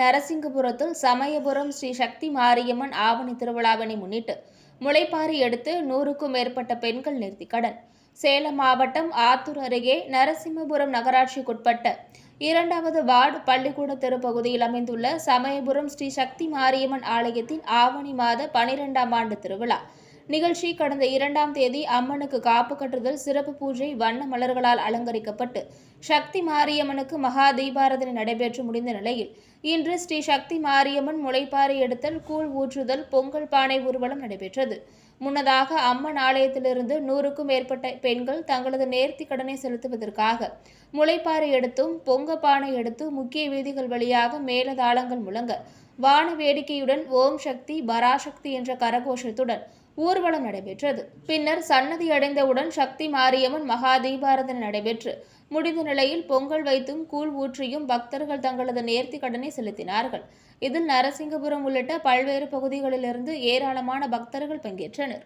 நரசிங்கபுரத்தில் சமயபுரம் ஸ்ரீ சக்தி மாரியம்மன் ஆவணி திருவிழாவினை முன்னிட்டு முளைப்பாரி எடுத்து நூறுக்கும் மேற்பட்ட பெண்கள் நேர்த்திக்கடன் சேலம் மாவட்டம் ஆத்தூர் அருகே நரசிம்மபுரம் நகராட்சிக்குட்பட்ட இரண்டாவது வார்டு பள்ளிக்கூட தெரு பகுதியில் அமைந்துள்ள சமயபுரம் ஸ்ரீ சக்தி மாரியம்மன் ஆலயத்தின் ஆவணி மாத பனிரெண்டாம் ஆண்டு திருவிழா. நிகழ்ச்சி கடந்த இரண்டாம் தேதி அம்மனுக்கு காப்பு கட்டுதல் சிறப்பு பூஜை வண்ண மலர்களால் அலங்கரிக்கப்பட்டு சக்தி மாரியம்மனுக்கு மகா தீபாரதனை நடைபெற்று முடிந்த நிலையில் இன்று ஸ்ரீ சக்தி மாரியம்மன் முளைப்பாறை எடுத்தல் கூழ் ஊற்றுதல் பொங்கல் பானை ஊர்வலம் நடைபெற்றது. முன்னதாக அம்மன் ஆலயத்திலிருந்து நூறுக்கும் மேற்பட்ட பெண்கள் தங்களது நேர்த்தி கடனை செலுத்துவதற்காக முளைப்பாறை எடுத்தும் பொங்க பானை எடுத்தும் முக்கிய வீதிகள் வழியாக மேலதாளங்கள் முழங்க வான வேடிக்கையுடன் ஓம் சக்தி பராசக்தி என்ற கரகோஷத்துடன் ஊர்வலம் நடைபெற்றது. பின்னர் சன்னதி அடைந்தவுடன் சக்தி மாரியம்மன் மகா தீபாரதனை நடைபெற்று முடிந்த நிலையில் பொங்கல் வைத்தும் கூழ் ஊற்றியும் பக்தர்கள் தங்களது நேர்த்தி கடனை செலுத்தினார்கள். இதில் நரசிங்கபுரம் உள்ளிட்ட பல்வேறு பகுதிகளிலிருந்து ஏராளமான பக்தர்கள் பங்கேற்றனர்.